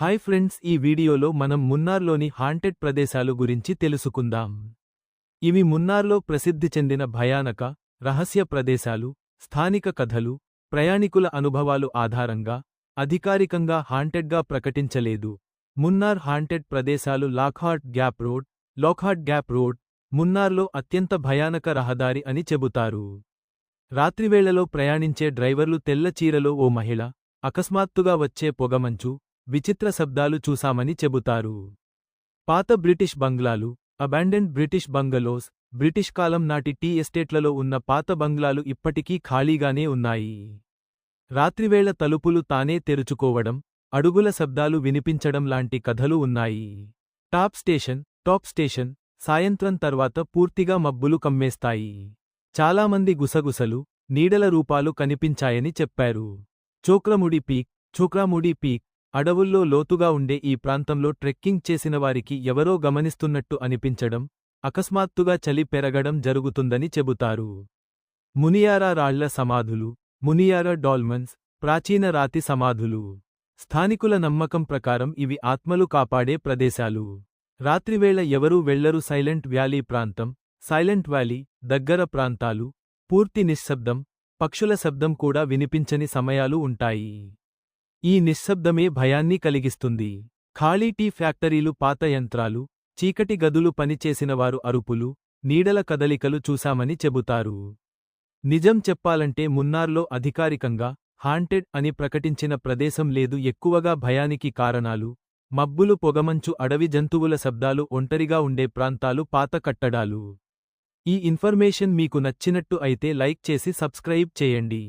Hi friends ఈ వీడియోలో మనం మున్నార్లోని హాంటెడ్ ప్రదేశాలు గురించి తెలుసుకుందాం. ఇవి మున్నార్లో ప్రసిద్ధి చెందిన భయానక రహస్య ప్రదేశాలు స్థానిక కథలు ప్రయాణికుల అనుభవాలు ఆధారంగా అధికారికంగా హాంటెడ్గా ప్రకటించలేదు. మున్నార్ హాంటెడ్ ప్రదేశాలు Lockhart gap road Lockhart gap road మున్నార్లో అత్యంత భయానక రహదారి అని చెబుతారు. రాత్రివేళలో ప్రయాణించే డ్రైవర్లు తెల్ల చీరలో ఓ మహిళ అకస్మాత్తుగా వచ్చే పొగమంచు విచిత్ర శబ్దాలు చూశామని చెబుతారు. పాత బ్రిటిష్ బంగ్లాలు అబాండెండ్ బ్రిటిష్ బంగలోస్ బ్రిటిష్ కాలం నాటి టీ ఎస్టేట్లలో ఉన్న పాత బంగ్లాలు ఇప్పటికీ ఖాళీగానే ఉన్నాయి. రాత్రివేళ తలుపులు తానే తెరుచుకోవడం అడుగుల శబ్దాలు వినిపించడం లాంటి కథలు ఉన్నాయి. టాప్ స్టేషన్ టాప్ స్టేషన్ సాయంత్రం తర్వాత పూర్తిగా మబ్బులు కమ్మేస్తాయి. చాలామంది గుసగుసలు నీడల రూపాలు కనిపించాయని చెప్పారు. చోక్రముడి పీక్ చోక్రాముడి పీక్ అడవుల్లో లోతుగా ఉండే ఈ ప్రాంతంలో ట్రెక్కింగ్ చేసిన వారికి ఎవరో గమనిస్తున్నట్టు అనిపించడం అకస్మాత్తుగా చలి పెరగడం జరుగుతుందని చెబుతారు. మునియారా రాళ్ళ సమాధులు మునియారా డాల్మన్స్ ప్రాచీన రాతి సమాధులు. స్థానికుల నమ్మకం ప్రకారం ఇవి ఆత్మలు కాపాడే ప్రదేశాలు. రాత్రివేళ ఎవరూ వెళ్ళరు సైలెంట్ వ్యాలీ ప్రాంతం సైలెంట్ వ్యాలీ దగ్గర ప్రాంతాలు పూర్తి నిశ్శబ్దం పక్షుల శబ్దం కూడా వినిపించని సమయాలు ఉంటాయి. ఈ నిశ్శబ్దమే భయాన్ని కలిగిస్తుంది. ఖాళీ టీ ఫ్యాక్టరీలు పాత యంత్రాలు చీకటి గదులు పనిచేసినవారు అరుపులు నీడల కదలికలు చూశామని చెబుతారు. నిజం చెప్పాలంటే మున్నార్లో అధికారికంగా హాంటెడ్ అని ప్రకటించిన ప్రదేశం లేదు. ఎక్కువగా భయానికి కారణాలు మబ్బులు పొగమంచు అడవి జంతువుల శబ్దాలు ఒంటరిగా ఉండే ప్రాంతాలు పాత కట్టడాలు. ఈ ఇన్ఫర్మేషన్ మీకు నచ్చినట్టు అయితే లైక్ చేసి సబ్స్క్రైబ్ చేయండి.